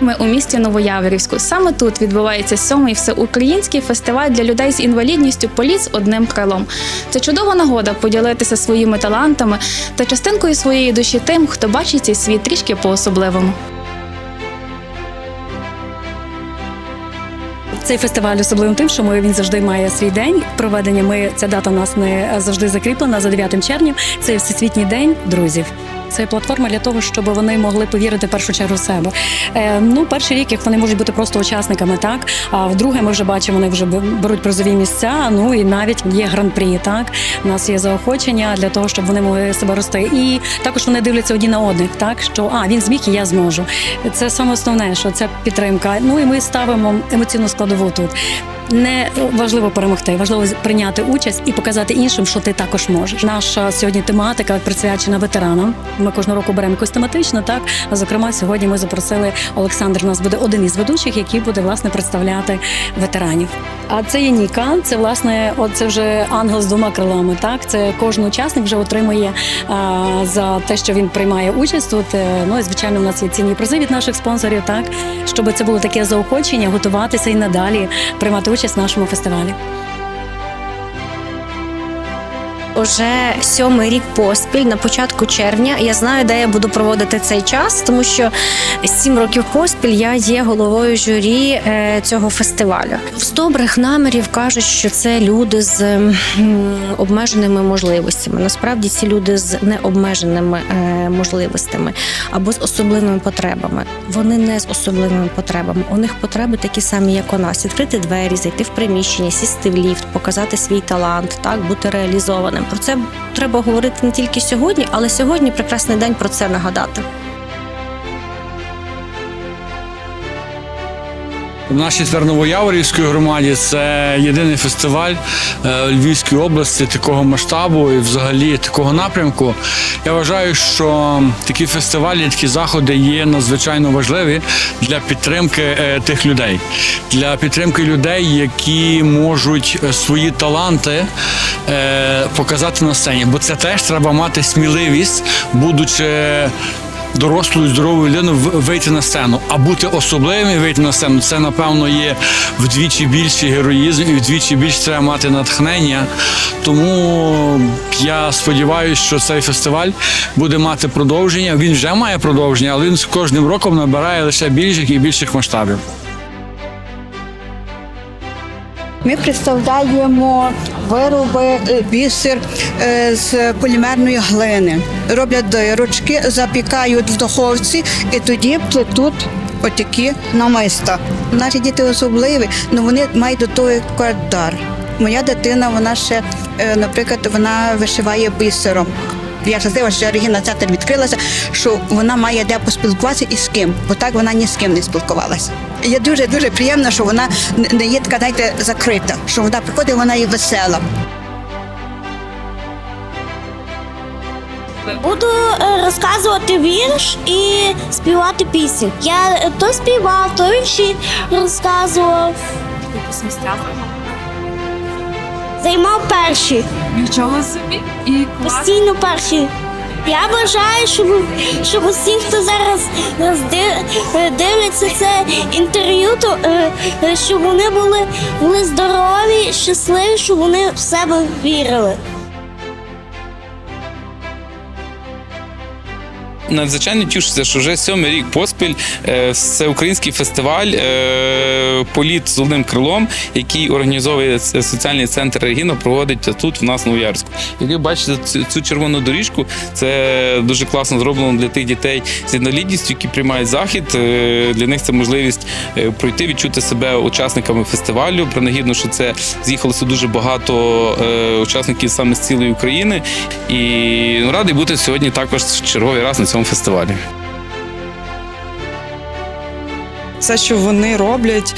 Ми у місті Новояворівську. Саме тут відбувається сьомий всеукраїнський фестиваль для людей з інвалідністю Поліс одним крилом. Це чудова нагода поділитися своїми талантами та частинкою своєї душі тим, хто бачить цей світ трішки по-особливому. Цей фестиваль особливим тим, що ми, він завжди має свій день проведення. Ми ця дата у нас не завжди закріплена за 9 червня. Це всесвітній день друзів. Це платформа для того, щоб вони могли повірити в першу чергу в себе. Е, ну, перший рік, як вони можуть бути просто учасниками, так а вдруге, ми вже бачимо, вони вже беруть призові місця. Ну і навіть є гран-прі. Так у нас є заохочення для того, щоб вони могли себе рости. І також вони дивляться одні на одних, так що а він зміг і я зможу. Це саме основне, що це підтримка. Ну і ми ставимо емоційну складову тут. Не важливо перемогти, важливо прийняти участь і показати іншим, що ти також можеш. Наша сьогодні тематика присвячена ветеранам. Ми кожного року беремо якусь тематично. Так зокрема, сьогодні ми запросили Олександр. У нас буде один із ведучих, який буде власне представляти ветеранів. А це є Ніка. Це власне, от це вже ангел з двома крилами. Так, це кожен учасник вже отримує а, за те, що він приймає участь. Тут е, ну і звичайно, у нас є цінні призи від наших спонсорів. Так, щоб це було таке заохочення, готуватися і надалі приймати участь в нашому фестивалі. Уже сьомий рік поспіль на початку червня. Я знаю, де я буду проводити цей час, тому що сім років поспіль я є головою журі е, цього фестивалю. З добрих намірів кажуть, що це люди з обмеженими можливостями. Насправді ці люди з необмеженими е, можливостями або з особливими потребами. Вони не з особливими потребами. У них потреби такі самі, як у нас: відкрити двері, зайти в приміщення, сісти в ліфт, показати свій талант, так бути реалізованим. Про це треба говорити не тільки сьогодні, але сьогодні прекрасний день про це нагадати. В нашій Терновояворівській громаді це єдиний фестиваль е, у Львівській області такого масштабу і взагалі такого напрямку. Я вважаю, що такі фестивалі, такі заходи є надзвичайно важливі для підтримки е, тих людей, для підтримки людей, які можуть е, свої таланти показати на сцені. Бо це теж треба мати сміливість, будучи дорослою здоровою людиною в- вийти на сцену, а бути особливим і вийти на сцену це напевно є вдвічі більший героїзм і вдвічі більше треба мати натхнення. Тому я сподіваюся, що цей фестиваль буде мати продовження. Він вже має продовження, але він з кожним роком набирає лише більших і більших масштабів. Ми представляємо вироби е, бісер е, з полімерної глини. Роблять дирочки, запікають в духовці і тоді плетуть отакі намиста. Наші діти особливі, але вони мають до того дар. Моя дитина, вона ще, е, наприклад, вона вишиває бісером. Я щаслива, що Регіна центр відкрилася, що вона має де поспілкуватися і з ким, бо так вона ні з ким не спілкувалася. Я дуже дуже приємно, що вона не- є така, знаєте, закрита, що вона приходить, вона і весела. Буду е, розказувати вірш і співати пісню. Я е, то співав, то вірші розказував. Займав перші, Нічого собі і постійно перші. Я бажаю, щоб, щоб усі, хто зараз нас е, це інтерв'ю, то е, е, щоб вони були, були здорові, щасливі, щоб вони в себе вірили. Надзвичайно тішуся, що вже сьомий рік поспіль е, всеукраїнський фестиваль е, Політ з одним крилом, який організовує соціальний центр Регіна, проводить тут в нас в Новоярську. Як ви бачите, цю, червону доріжку це дуже класно зроблено для тих дітей з інвалідністю, які приймають захід. Е, Для них це можливість е, пройти, відчути себе учасниками фестивалю. Принагідно, що це з'їхалося дуже багато учасників саме з цілої України. І ну, радий бути сьогодні також черговий раз на цьому фестивалі. Все, що вони роблять,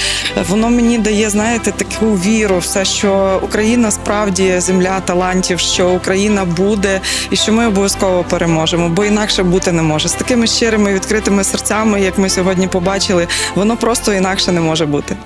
воно мені дає, знаєте, таку віру, все, що Україна справді земля талантів, що Україна буде і що ми обов'язково переможемо, бо інакше бути не може. З такими щирими відкритими серцями, як ми сьогодні побачили, воно просто інакше не може бути.